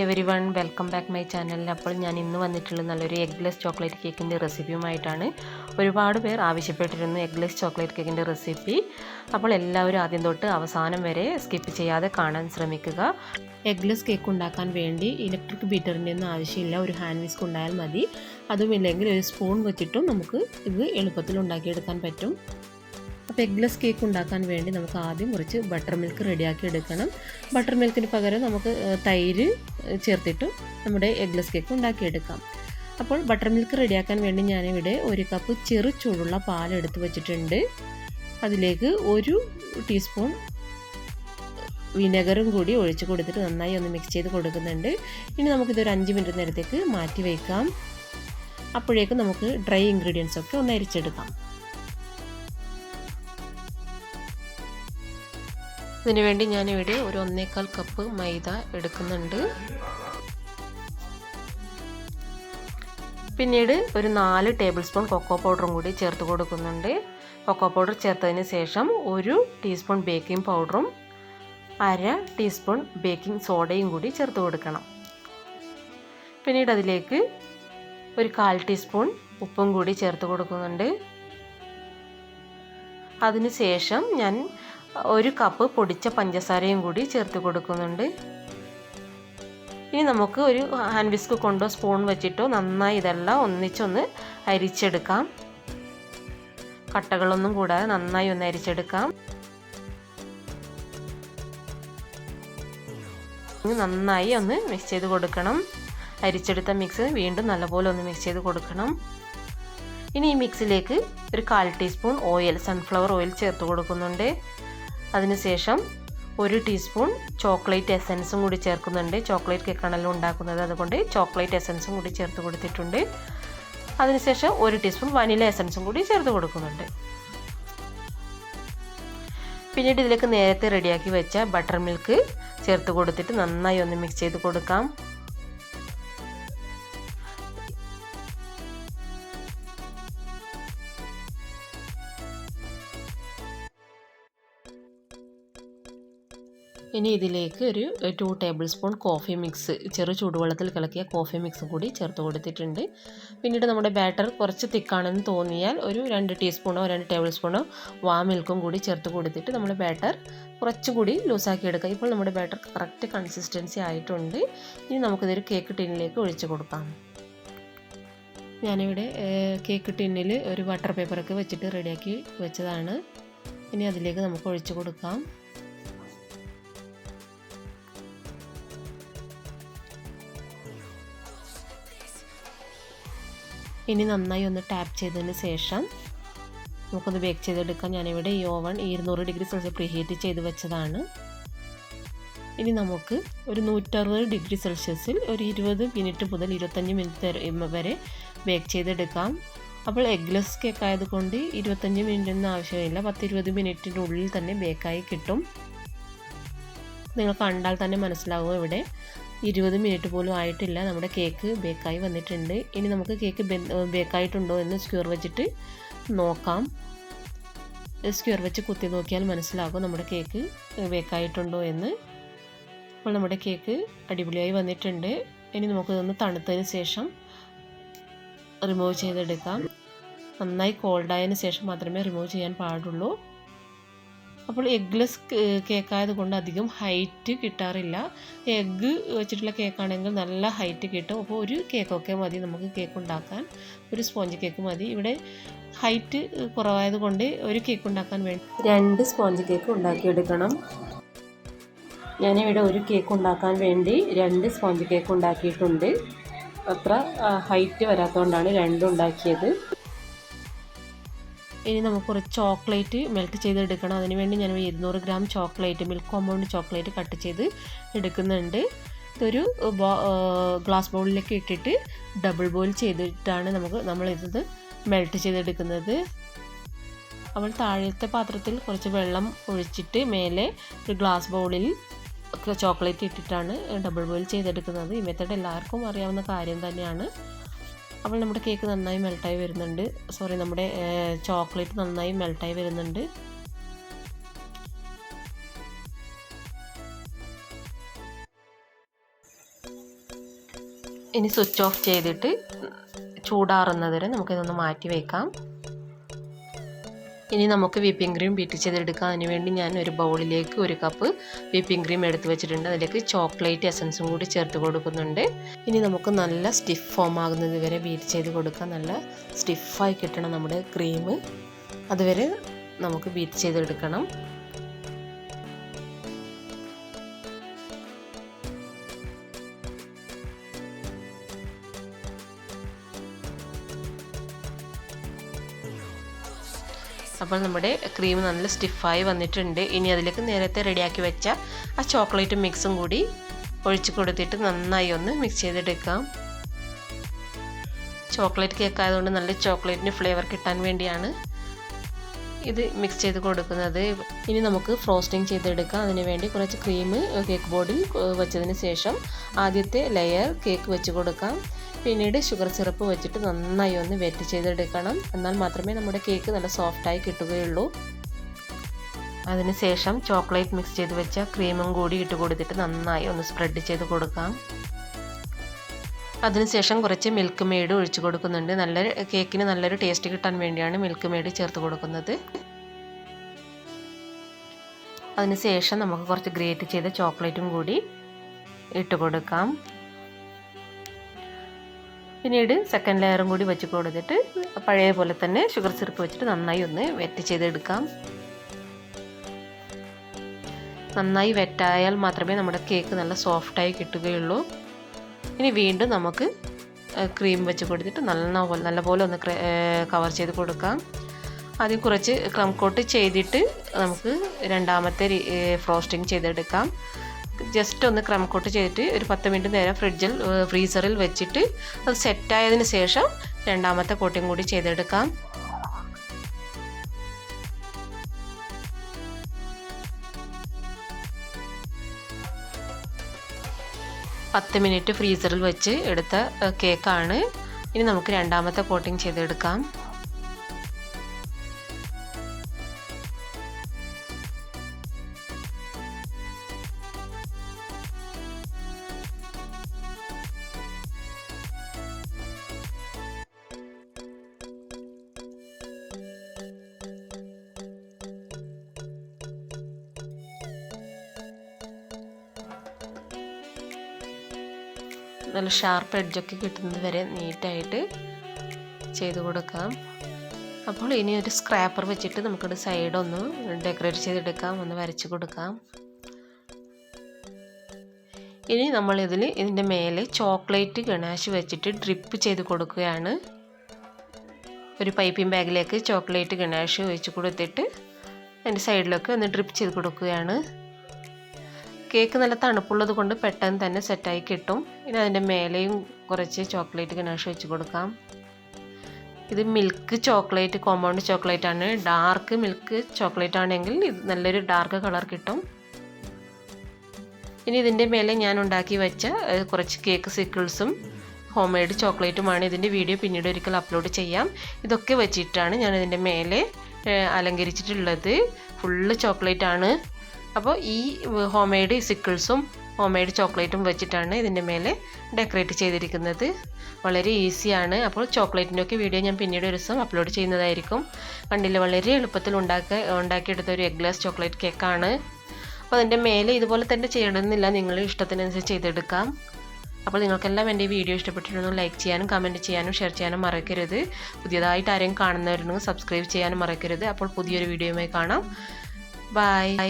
Every one welcome back my ചാനലിൽ അപ്പോൾ ഞാൻ ഇന്ന് വന്നിട്ടുള്ള നല്ലൊരു എഗ്ലെസ് ചോക്ലേറ്റ് കേക്കിന്റെ റെസിപ്പിയുമായിട്ടാണ് ഒരുപാട് പേർ ആവശ്യപ്പെട്ടിരുന്നു എഗ്ലെസ് ചോക്ലേറ്റ് കേക്കിന്റെ റെസിപ്പി അപ്പോൾ എല്ലാവരും ആദ്യം തൊട്ട് അവസാനം വരെ സ്കിപ്പ് ചെയ്യാതെ കാണാൻ ശ്രമിക്കുക. എഗ്ലെസ് കേക്ക് ഉണ്ടാക്കാൻ വേണ്ടി ഇലക്ട്രിക് ബീറ്ററിന്റെ ഒന്നും ആവശ്യമില്ല. ഒരു ഹാൻഡ് വിസ്ക് ഉണ്ടായാൽ മതി. അതുമില്ലെങ്കിൽ ഒരു സ്പൂൺ വെച്ചിട്ടും നമുക്ക് ഇത് എളുപ്പത്തിൽ ഉണ്ടാക്കിയെടുക്കാൻ പറ്റും. അപ്പോൾ എഗ്ലെസ് കേക്ക് ഉണ്ടാക്കാൻ വേണ്ടി നമുക്ക് ആദ്യം കുറച്ച് ബട്ടർ മിൽക്ക് റെഡിയാക്കി എടുക്കണം. ബട്ടർ മിൽക്കിന് പകരം നമുക്ക് തൈര് ചേർത്തിട്ട് നമ്മുടെ എഗ്ലെസ് കേക്ക് ഉണ്ടാക്കിയെടുക്കാം. അപ്പോൾ ബട്ടർ മിൽക്ക് റെഡിയാക്കാൻ വേണ്ടി ഞാനിവിടെ ഒരു കപ്പ് ചെറു ചൂടുള്ള പാൽ എടുത്ത് വെച്ചിട്ടുണ്ട്. അതിലേക്ക് ഒരു ടീസ്പൂൺ വിനെഗറും കൂടി ഒഴിച്ച് കൊടുത്തിട്ട് നന്നായി ഒന്ന് മിക്സ് ചെയ്ത് കൊടുക്കുന്നുണ്ട്. ഇനി നമുക്കിതൊരു അഞ്ച് മിനിറ്റ് നേരത്തേക്ക് മാറ്റി വയ്ക്കാം അപ്പോഴേക്കും നമുക്ക് ഡ്രൈ ഇൻഗ്രീഡിയൻസ് ഒക്കെ ഒന്ന് അരിച്ചെടുക്കാം. ഇതിനു വേണ്ടി ഞാനിവിടെ ഒരു ഒന്നേക്കാൽ കപ്പ് മൈദ എടുക്കുന്നുണ്ട്. പിന്നീട് ഒരു നാല് ടേബിൾ സ്പൂൺ കൊക്കോ പൗഡറും കൂടി ചേർത്ത് കൊടുക്കുന്നുണ്ട്. കൊക്കോ പൗഡർ ചേർത്തതിന് ശേഷം ഒരു ടീസ്പൂൺ ബേക്കിംഗ് പൗഡറും അര ടീസ്പൂൺ ബേക്കിംഗ് സോഡയും കൂടി ചേർത്ത് കൊടുക്കണം. പിന്നീട് അതിലേക്ക് ഒരു കാൽ ടീസ്പൂൺ ഉപ്പും കൂടി ചേർത്ത് കൊടുക്കുന്നുണ്ട്. അതിനുശേഷം ഞാൻ ഒരു കപ്പ് പൊടിച്ച പഞ്ചസാരയും കൂടി ചേർത്ത് കൊടുക്കുന്നുണ്ട്. ഇനി നമുക്ക് ഒരു ഹാൻഡ് വിസ്ക് കൊണ്ടോ സ്പൂൺ വെച്ചിട്ടോ നന്നായി ഇതെല്ലാം ഒന്നിച്ചൊന്ന് അരിച്ചെടുക്കാം. കട്ടകളൊന്നും കൂടാതെ നന്നായി ഒന്ന് അരിച്ചെടുക്കാം. നന്നായി ഒന്ന് മിക്സ് ചെയ്ത് കൊടുക്കണം. അരിച്ചെടുത്ത മിക്സ് വീണ്ടും നല്ലപോലെ ഒന്ന് മിക്സ് ചെയ്ത് കൊടുക്കണം. ഇനി ഈ മിക്സിലേക്ക് ഒരു കാൽ ടീസ്പൂൺ ഓയിൽ സൺഫ്ലവർ ഓയിൽ ചേർത്ത് കൊടുക്കുന്നുണ്ട്. അതിനുശേഷം ഒരു ടീസ്പൂൺ ചോക്ലേറ്റ് എസൻസും കൂടി ചേർക്കുന്നുണ്ട്. ചോക്ലേറ്റ് കേക്കാണല്ലോ ഉണ്ടാക്കുന്നത്. അതുകൊണ്ട് ചോക്ലേറ്റ് എസൻസും കൂടി ചേർത്ത് കൊടുത്തിട്ടുണ്ട്. അതിനുശേഷം ഒരു ടീസ്പൂൺ വനില എസൻസും കൂടി ചേർത്ത് കൊടുക്കുന്നുണ്ട്. പിന്നീട് ഇതിലേക്ക് നേരത്തെ റെഡിയാക്കി വെച്ച ബട്ടർ മിൽക്ക് ചേർത്ത് കൊടുത്തിട്ട് നന്നായി ഒന്ന് മിക്സ് ചെയ്ത് കൊടുക്കാം. ഇനി ഇതിലേക്ക് ഒരു two tablespoon coffee mix ചെറു ചൂടുവെള്ളത്തിൽ കലക്കിയ കോഫി മിക്സ് കൂടി ചേർത്ത് കൊടുത്തിട്ടുണ്ട്. പിന്നീട് നമ്മുടെ ബാറ്റർ കുറച്ച് തിക്കാണെന്ന് തോന്നിയാൽ ഒരു രണ്ട് ടീസ്പൂണോ രണ്ട് ടേബിൾ സ്പൂണോ വാ മിൽക്കും കൂടി ചേർത്ത് കൊടുത്തിട്ട് നമ്മുടെ ബാറ്റർ കുറച്ചുകൂടി ലൂസാക്കി എടുക്കുക ഇപ്പോൾ നമ്മുടെ ബാറ്റർ കറക്റ്റ് കൺസിസ്റ്റൻസി ആയിട്ടുണ്ട്. ഇനി നമുക്കിതൊരു കേക്ക് ടിന്നിലേക്ക് ഒഴിച്ചു കൊടുക്കാം. ഞാനിവിടെ കേക്ക് ടിന്നിൽ ഒരു വാട്ടർ പേപ്പറൊക്കെ വെച്ചിട്ട് റെഡിയാക്കി വെച്ചതാണ്. ഇനി അതിലേക്ക് നമുക്ക് ഒഴിച്ചു കൊടുക്കാം. ഇനി നന്നായി ഒന്ന് ടാപ്പ് ചെയ്തതിന് ശേഷം നമുക്കൊന്ന് ബേക്ക് ചെയ്തെടുക്കാം. ഞാനിവിടെ ഈ ഓവൺ ഇരുന്നൂറ് ഡിഗ്രി സെൽഷ്യസ് പ്രീഹീറ്റ് ചെയ്ത് വെച്ചതാണ്. ഇനി നമുക്ക് ഒരു നൂറ്ററുപത് ഡിഗ്രി സെൽഷ്യസിൽ ഒരു ഇരുപത് മിനിറ്റ് മുതൽ ഇരുപത്തഞ്ച് മിനിറ്റ് വരെ ബേക്ക് ചെയ്തെടുക്കാം. അപ്പോൾ എഗ്ലെസ് കേക്ക് ആയതുകൊണ്ട് ഇരുപത്തഞ്ച് മിനിറ്റ് ഒന്നും ആവശ്യമില്ല. പത്തിരുപത് മിനിറ്റിന്റെ ഉള്ളിൽ തന്നെ ബേക്കായി കിട്ടും. നിങ്ങൾ കണ്ടാൽ തന്നെ മനസ്സിലാവും ഇവിടെ. ഇരുപത് മിനിറ്റ് പോലും ആയിട്ടില്ല. നമ്മുടെ കേക്ക് ബേക്കായി വന്നിട്ടുണ്ട്. ഇനി നമുക്ക് കേക്ക് ബേക്കായിട്ടുണ്ടോ എന്ന് സ്ക്യൂർ വെച്ചിട്ട് നോക്കാം. സ്ക്യൂർ വെച്ച് കുത്തി നോക്കിയാൽ മനസ്സിലാകും നമ്മുടെ കേക്ക് ബേക്കായിട്ടുണ്ടോ എന്ന്. അപ്പോൾ നമ്മുടെ കേക്ക് അടിപൊളിയായി വന്നിട്ടുണ്ട്. ഇനി നമുക്കിതൊന്ന് തണുത്തതിന് ശേഷം റിമൂവ് ചെയ്തെടുക്കാം. നന്നായി കോൾഡായതിന് ശേഷം മാത്രമേ റിമൂവ് ചെയ്യാൻ പാടുള്ളൂ. അപ്പോൾ എഗ്ലെസ് കേക്കായത് കൊണ്ട് അധികം ഹൈറ്റ് കിട്ടാറില്ല. എഗ്ഗ് വെച്ചിട്ടുള്ള കേക്കാണെങ്കിൽ നല്ല ഹൈറ്റ് കിട്ടും. അപ്പോൾ ഒരു കേക്കൊക്കെ മതി നമുക്ക് കേക്ക് ഉണ്ടാക്കാൻ. ഒരു സ്പോഞ്ച് കേക്ക് മതി. ഇവിടെ ഹൈറ്റ് കുറവായത് കൊണ്ട് ഒരു കേക്ക് ഉണ്ടാക്കാൻ വേണ്ടി രണ്ട് സ്പോഞ്ച് കേക്ക് ഉണ്ടാക്കിയെടുക്കണം. ഞാനിവിടെ ഒരു കേക്ക് ഉണ്ടാക്കാൻ വേണ്ടി രണ്ട് സ്പോഞ്ച് കേക്ക് ഉണ്ടാക്കിയിട്ടുണ്ട്. അത്ര ഹൈറ്റ് വരാത്തതുകൊണ്ടാണ് രണ്ടും ഉണ്ടാക്കിയത്. ഇനി നമുക്ക് കുറച്ച് ചോക്ലേറ്റ് മെൽറ്റ് ചെയ്തെടുക്കണം. അതിനുവേണ്ടി ഞാൻ ഇരുന്നൂറ് gram chocolate milk compound chocolate cut ചെയ്ത് എടുക്കുന്നുണ്ട്. ഇതൊരു ഗ്ലാസ് ബൗളിലേക്ക് ഇട്ടിട്ട് ഡബിൾ ബോയിൽ ചെയ്തിട്ടാണ് നമുക്ക് നമ്മളിത് മെൽറ്റ് ചെയ്തെടുക്കുന്നത്. നമ്മൾ താഴത്തെ പാത്രത്തിൽ കുറച്ച് വെള്ളം ഒഴിച്ചിട്ട് മേലെ ഒരു ഗ്ലാസ് ബൗളിൽ ചോക്ലേറ്റ് ഇട്ടിട്ടാണ് ഡബിൾ ബോയിൽ ചെയ്തെടുക്കുന്നത്. ഈ മെത്തേഡ് എല്ലാവർക്കും അറിയാവുന്ന കാര്യം തന്നെയാണ്. അപ്പോൾ നമ്മുടെ കേക്ക് നന്നായി മെൽട്ടായി വരുന്നുണ്ട്. സോറി നമ്മുടെ ചോക്ലേറ്റ് നന്നായി മെൽട്ടായി വരുന്നുണ്ട്. ഇനി സ്വിച്ച് ഓഫ് ചെയ്തിട്ട് ചൂടാറുന്നത് നമുക്കിതൊന്ന് മാറ്റി വയ്ക്കാം ഇനി നമുക്ക് വിപ്പിംഗ് ക്രീം ബീറ്റ് ചെയ്തെടുക്കാൻ വേണ്ടി ഞാൻ ഒരു ബൗളിലേക്ക് ഒരു കപ്പ് വിപ്പിംഗ് ക്രീം എടുത്ത് വെച്ചിട്ടുണ്ട്. അതിലേക്ക് ചോക്ലേറ്റ് എസൻസും കൂടി ചേർത്ത് കൊടുക്കുന്നുണ്ട്. ഇനി നമുക്ക് നല്ല സ്റ്റിഫ് ഫോം ആകുന്നത് വരെ ബീറ്റ് ചെയ്ത് കൊടുക്കാം. നല്ല സ്റ്റിഫായി കിട്ടണം നമ്മുടെ ക്രീം. അതുവരെ നമുക്ക് ബീറ്റ് ചെയ്തെടുക്കണം. അപ്പോൾ നമ്മുടെ ക്രീം നല്ല സ്റ്റിഫായി വന്നിട്ടുണ്ട്. ഇനി അതിലേക്ക് നേരത്തെ റെഡിയാക്കി വെച്ച ആ ചോക്ലേറ്റ് മിക്സും കൂടി ഒഴിച്ച് കൊടുത്തിട്ട് നന്നായി ഒന്ന് മിക്സ് ചെയ്തെടുക്കാം. ചോക്ലേറ്റ് കേക്ക് ആയതുകൊണ്ട് നല്ല ചോക്ലേറ്റിന് ഫ്ലേവർ കിട്ടാൻ വേണ്ടിയാണ് ഇത് മിക്സ് ചെയ്ത് കൊടുക്കുന്നത്. ഇനി നമുക്ക് ഫ്രോസ്റ്റിംഗ് ചെയ്തെടുക്കാം. അതിനുവേണ്ടി കുറച്ച് ക്രീം കേക്ക് ബോർഡിൽ വെച്ചതിന് ശേഷം ആദ്യത്തെ ലെയർ കേക്ക് വെച്ച് കൊടുക്കാം. പിന്നീട് ഷുഗർ സിറപ്പ് വെച്ചിട്ട് നന്നായി ഒന്ന് വെറ്റ് ചെയ്തെടുക്കണം. എന്നാൽ മാത്രമേ നമ്മുടെ കേക്ക് നല്ല സോഫ്റ്റായി കിട്ടുകയുള്ളൂ. അതിനുശേഷം ചോക്ലേറ്റ് മിക്സ് ചെയ്ത് വെച്ച ക്രീമും കൂടി ഇട്ട് കൊടുത്തിട്ട് നന്നായി ഒന്ന് സ്പ്രെഡ് ചെയ്ത് കൊടുക്കാം. അതിനുശേഷം കുറച്ച് മിൽക്ക് മെയ്ഡ് ഒഴിച്ചു കൊടുക്കുന്നുണ്ട്. നല്ല കേക്കിന് നല്ലൊരു ടേസ്റ്റ് കിട്ടാൻ വേണ്ടിയാണ് മിൽക്ക് മെയ്ഡ് ചേർത്ത് കൊടുക്കുന്നത്. അതിനുശേഷം നമുക്ക് കുറച്ച് ഗ്രേറ്റ് ചെയ്ത ചോക്ലേറ്റും കൂടി ഇട്ട് കൊടുക്കാം. പിന്നീട് സെക്കൻഡ് ലെയറും കൂടി വെച്ച് കൊടുത്തിട്ട് പഴയ പോലെ തന്നെ ഷുഗർ സിറപ്പ് വെച്ചിട്ട് നന്നായി ഒന്ന് വെറ്റ് ചെയ്തെടുക്കാം. നന്നായി വെറ്റായാൽ മാത്രമേ നമ്മുടെ കേക്ക് നല്ല സോഫ്റ്റായി കിട്ടുകയുള്ളൂ. ഇനി വീണ്ടും നമുക്ക് ക്രീം വെച്ച് കൊടുത്തിട്ട് നല്ല നല്ലപോലെ ഒന്ന് കവർ ചെയ്ത് കൊടുക്കാം. ആദ്യം കുറച്ച് ക്രം കോട്ട് ചെയ്തിട്ട് നമുക്ക് രണ്ടാമത്തെ ഫ്രോസ്റ്റിംഗ് ചെയ്തെടുക്കാം. ജസ്റ്റ് ഒന്ന് ക്രം കോട്ട് ചെയ്തിട്ട് ഒരു പത്ത് മിനിറ്റ് നേരം ഫ്രിഡ്ജിൽ ഫ്രീസറിൽ വെച്ചിട്ട് അത് സെറ്റായതിന് ശേഷം രണ്ടാമത്തെ കോട്ടിങ് കൂടി ചെയ്തെടുക്കാം. പത്ത് മിനിറ്റ് ഫ്രീസറിൽ വെച്ച് എടുത്ത കേക്കാണ് ഇനി നമുക്ക് രണ്ടാമത്തെ കോട്ടിങ് ചെയ്തെടുക്കാം. നല്ല ഷാർപ്പ് എഡ്ജൊക്കെ കിട്ടുന്നത് വരെ നീറ്റായിട്ട് ചെയ്ത് കൊടുക്കാം. അപ്പോൾ ഇനി ഒരു സ്ക്രാപ്പർ വെച്ചിട്ട് നമുക്കത് സൈഡൊന്ന് ഡെക്കറേറ്റ് ചെയ്തെടുക്കാം ഒന്ന് വരച്ച് കൊടുക്കാം. ഇനി നമ്മളിതിൽ ഇതിന്റെ മേലെ ചോക്ലേറ്റ് ഗണാശ് വെച്ചിട്ട് ഡ്രിപ്പ് ചെയ്ത് കൊടുക്കുകയാണ്. ഒരു പൈപ്പിംഗ് ബാഗിലേക്ക് ചോക്ലേറ്റ് ഗണാശ് ഒഴിച്ച് കൊടുത്തിട്ട് അതിന്റെ സൈഡിലൊക്കെ ഒന്ന് ഡ്രിപ്പ് ചെയ്ത് കൊടുക്കുകയാണ്. കേക്ക് നല്ല തണുപ്പുള്ളത് കൊണ്ട് പെട്ടെന്ന് തന്നെ സെറ്റായി കിട്ടും. ഇനി അതിന്റെ മേലെയും കുറച്ച് ചോക്ലേറ്റ് ഗണേഷ് വെച്ച് കൊടുക്കാം. ഇത് മിൽക്ക് ചോക്ലേറ്റ് കോമ്പൗണ്ട് ചോക്ലേറ്റ് ആണ്. ഡാർക്ക് മിൽക്ക് ചോക്ലേറ്റ് ആണെങ്കിൽ ഇത് നല്ലൊരു ഡാർക്ക് കളർ കിട്ടും. ഇനി ഇതിന്റെ മേലെ ഞാൻ ഉണ്ടാക്കി വെച്ച കുറച്ച് കേക്ക് സിക്കിൾസും ഹോം മെയ്ഡ് ചോക്ലേറ്റുമാണ് ഇതിന്റെ വീഡിയോ പിന്നീട് ഒരിക്കൽ അപ്ലോഡ് ചെയ്യാം. ഇതൊക്കെ വെച്ചിട്ടാണ് ഞാൻ ഇതിന്റെ മേലെ അലങ്കരിച്ചിട്ടുള്ളത്. ഫുള്ള് ചോക്ലേറ്റ് ആണ്. അപ്പോൾ ഈ ഹോം മെയ്ഡ് സിക്കിൾസും ഹോം മെയ്ഡ് ചോക്ലേറ്റും വെച്ചിട്ടാണ് ഇതിന്റെ മേലെ ഡെക്കറേറ്റ് ചെയ്തിരിക്കുന്നത്. വളരെ ഈസിയാണ് അപ്പോൾ ചോക്ലേറ്റിന്റെ ഒക്കെ വീഡിയോ ഞാൻ പിന്നീട് ഒരു ദിവസം അപ്ലോഡ് ചെയ്യുന്നതായിരിക്കും. കണ്ടില്ല വളരെ എളുപ്പത്തിൽ ഉണ്ടാക്കി ഉണ്ടാക്കിയെടുത്ത ഒരു എഗ് ഗ്ലാസ് ചോക്ലേറ്റ് കേക്കാണ് അപ്പോൾ അതിന്റെ മേലെ ഇതുപോലെ തന്നെ ചെയ്യണമെന്നില്ല. നിങ്ങൾ ഇഷ്ടത്തിനനുസരിച്ച് ചെയ്തെടുക്കാം. അപ്പോൾ നിങ്ങൾക്കെല്ലാം എന്റെ വീഡിയോ ഇഷ്ടപ്പെട്ടിട്ടുണ്ടോ ലൈക്ക് ചെയ്യാനും കമന്റ് ചെയ്യാനും ഷെയർ ചെയ്യാനും മറക്കരുത്. പുതിയതായിട്ട് ആരെയും കാണുന്നവരുണ്ടെങ്കിൽ സബ്സ്ക്രൈബ് ചെയ്യാനും മറക്കരുത്. അപ്പോൾ പുതിയൊരു വീഡിയോയുമായി കാണാം. ബൈ